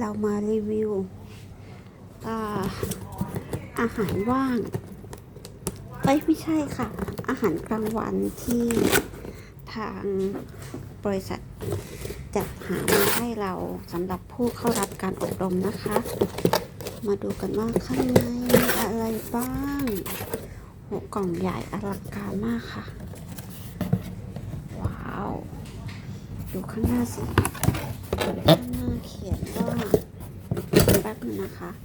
เรามารีวิวอาอาหารว่างเอ้ยไม่ใช่ค่ะ อาหารกลางวันที่ทางบริษัทจัดหามาให้เราสำหรับผู้เข้ารับการอบรมนะคะ มาดูกันว่าข้างในมีอะไรบ้างหัวกล่องใหญ่อลังการมากค่ะ ว้าว ดูข้างหน้าสิข้างหน้าเขียนว่าแป๊บ นะคะ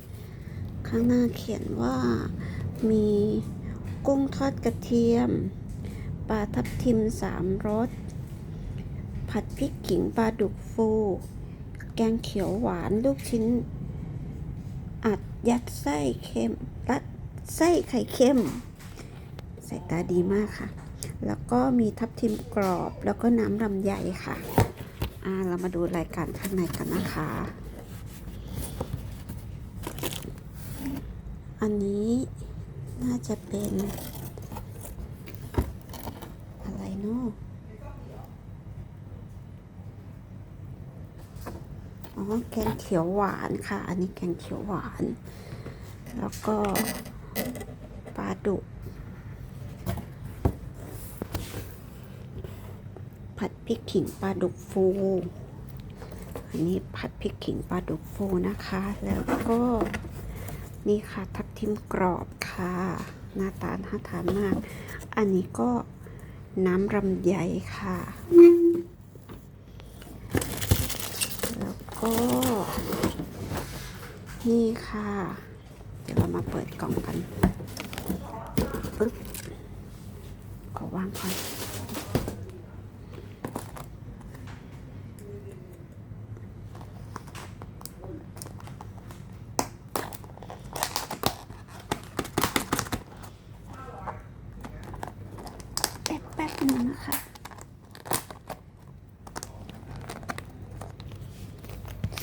ข้างหน้าเขียนว่ามีกุ้งทอดกระเทียม ปลาทับทิมสามรส ผัดพริกขิงปลาดุกฟู แกงเขียวหวานลูกชิ้น อัดยัดไส้เค็มรัดไส้ไข่เค็มใส่ตาดีมากค่ะ แล้วก็มีทับทิมกรอบแล้วก็น้ำลำไยค่ะ อ่า เรามาดูรายการข้างในกันนะคะ อันนี้น่าจะเป็น อะไรเนาะอ๋อแกงเขียวหวานค่ะ อันนี้แกงเขียวหวาน แล้วก็ปลาดุกผัดพริกขิงปลาดุกฟู อันนี้ผัดพริกขิงปลาดุกฟูนะคะ แล้วก็ นี่ค่ะทับทิมกรอบค่ะ หน้าตาน่าทานมาก อันนี้ก็น้ำรำไยค่ะ แล้วก็ นี่ค่ะ เดี๋ยวเรามาเปิดกล่องกันปึ๊บขอวางก่อน แป๊บแป๊บหนึงนะคะ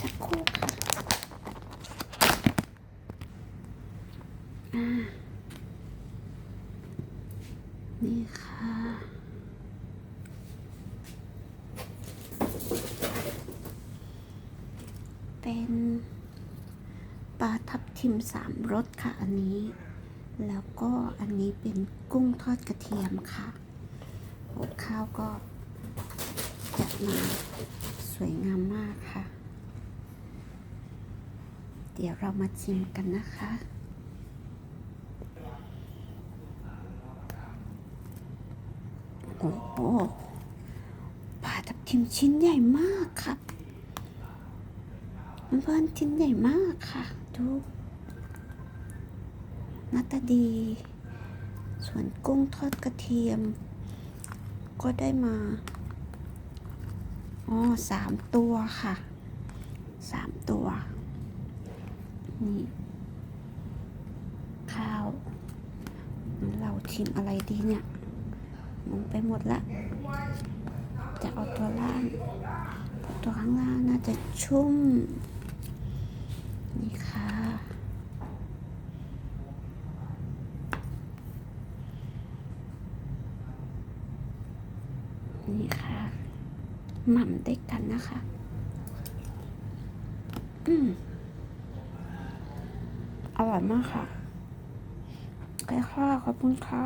สัก คู่ค่ะนี่ค่ะเป็นปลาทับทิมสามรสค่ะอันนี้ แล้วก็อันนี้เป็นกุ้งทอดกระเทียมค่ะข้าวก็จัดมาสวยงามมากค่ะ เดี๋ยวเรามาชิมกันนะคะ โอ้โหปลาทับทิมชิ้นใหญ่มากครับเพื่อนชิ้นใหญ่มากค่ะ ดูหน้าตาดี ส่วนกุ้งทอดกระเทียม ก็ได้มา อ๋อสามตัวค่ะสามตัว นี่ ข้าว เราชิมอะไรดีเนี่ยงงไปหมดละ จะเอาตัวล่าง ตัวข้างล่างน่าจะชุ่ม นี่ค่ะ นี่ค่ะ หม่ำด้วยกันนะคะ อืม ร่อยมากค่ะแค่ค่ะขอบคุณค่ะ